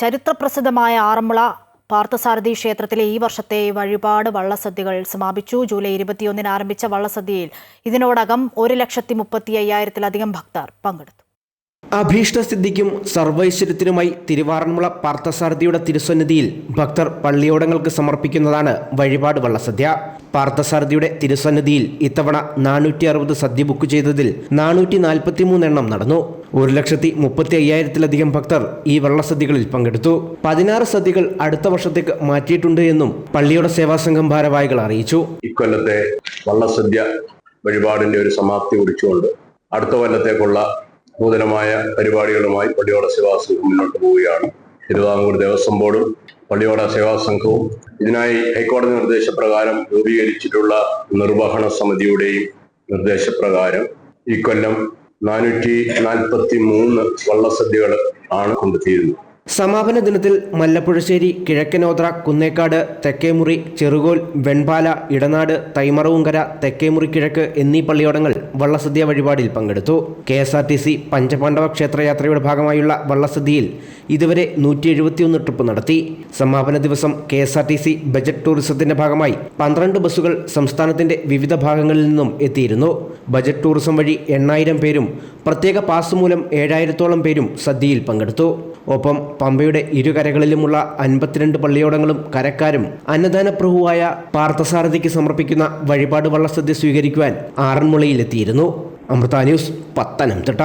ചരിത്രപ്രസിദ്ധമായ ആറന്മുള പാർത്ഥസാരഥി ക്ഷേത്രത്തിലെ ഈ വർഷത്തെ വഴിപാട് വള്ളസദ്യകൾ സമാപിച്ചു. ജൂലൈ ഇരുപത്തിയൊന്നിന് ആരംഭിച്ച വള്ളസദ്യയിൽ ഇതിനോടകം ഒരു ലക്ഷത്തി മുപ്പത്തി അയ്യായിരത്തിലധികം ഭക്തർ പങ്കെടുത്തു. അഭീഷ്ടസിദ്ധിക്കും സർവൈശ്വര്യത്തിനുമായി തിരുവാറന്മുള പാർത്ഥസാരഥിയുടെ തിരുസന്നിധിയിൽ ഭക്തർ പള്ളിയോടങ്ങൾക്ക് സമർപ്പിക്കുന്നതാണ് വഴിപാട് വള്ളസദ്യ. പാർത്ഥസാരഥിയുടെ തിരുസന്നിധിയിൽ ഇത്തവണ നാനൂറ്റി അറുപത് സദ്യ ബുക്ക് ചെയ്തതിൽ നാനൂറ്റി നാൽപ്പത്തി എണ്ണം നടന്നു. ഒരു ലക്ഷത്തി മുപ്പത്തി അയ്യായിരത്തിലധികം ഭക്തർ ഈ വള്ളസദ്യകളിൽ പങ്കെടുത്തു. പതിനാറ് സദ്യകൾ അടുത്ത വർഷത്തേക്ക് മാറ്റിയിട്ടുണ്ട് എന്നും പള്ളിയുടെ സേവാസംഘം ഭാരവാഹികൾ അറിയിച്ചു. ഇക്കൊല്ലത്തെ വള്ളസദ്യ വഴിപാടിന്റെ ഒരു സമാപ്തി കുറിച്ചുകൊണ്ട് അടുത്ത കൊല്ലത്തേക്കുള്ള നൂതനമായ പരിപാടികളുമായി പള്ളിയോട സേവാസംഘം മുന്നോട്ട് പോവുകയാണ്. തിരുവിതാംകൂർ ദേവസ്വം ബോർഡും പള്ളിയോട സേവാസംഘവും ഇതിനായി ഹൈക്കോടതി നിർദ്ദേശപ്രകാരം രൂപീകരിച്ചിട്ടുള്ള നിർവഹണ സമിതിയുടെയും നിർദ്ദേശപ്രകാരം ഈ ഇക്കൊല്ലം നാനൂറ്റി നാൽപ്പത്തി മൂന്ന് വള്ളസദ്യകൾ ആണ് കൊണ്ടുതീരുന്നത് സമാപന ദിനത്തിൽ മല്ലപ്പുഴശ്ശേരി കിഴക്കനോത്ര കുന്നേക്കാട് തെക്കേമുറി ചെറുകോൽ വെൺപാല ഇടനാട് തൈമറവുങ്കര തെക്കേമുറി കിഴക്ക് എന്നീ പള്ളിയോടങ്ങൾ വള്ളസദ്യ വഴിപാടിൽ പങ്കെടുത്തു. K S R T C പഞ്ചപാണ്ഡവ ക്ഷേത്രയാത്രയുടെ ഭാഗമായുള്ള വള്ളസദ്യയിൽ ഇതുവരെ നൂറ്റി എഴുപത്തിയൊന്ന് ട്രിപ്പ് നടത്തി. സമാപന ദിവസം K S R T C budget ടൂറിസത്തിന്റെ ഭാഗമായി പന്ത്രണ്ട് ബസ്സുകൾ സംസ്ഥാനത്തിന്റെ വിവിധ ഭാഗങ്ങളിൽ നിന്നും എത്തിയിരുന്നു. ബജറ്റ് ടൂറിസം വഴി എണ്ണായിരം പേരും പ്രത്യേക പാസ് മൂലം ഏഴായിരത്തോളം പേരും സദ്യയിൽ പങ്കെടുത്തു. ഒപ്പം പമ്പയുടെ ഇരുകരകളിലുമുള്ള അൻപത്തിരണ്ട് പള്ളിയോടങ്ങളും കരക്കാരും അന്നദാന പ്രഭുവായ പാർത്ഥസാരഥിക്ക് സമർപ്പിക്കുന്ന വഴിപാട് വള്ളസദ്യ സ്വീകരിക്കുവാൻ ആറന്മുളയിലെത്തിയിരുന്നു. അമൃത ന്യൂസ് പത്തനംതിട്ട.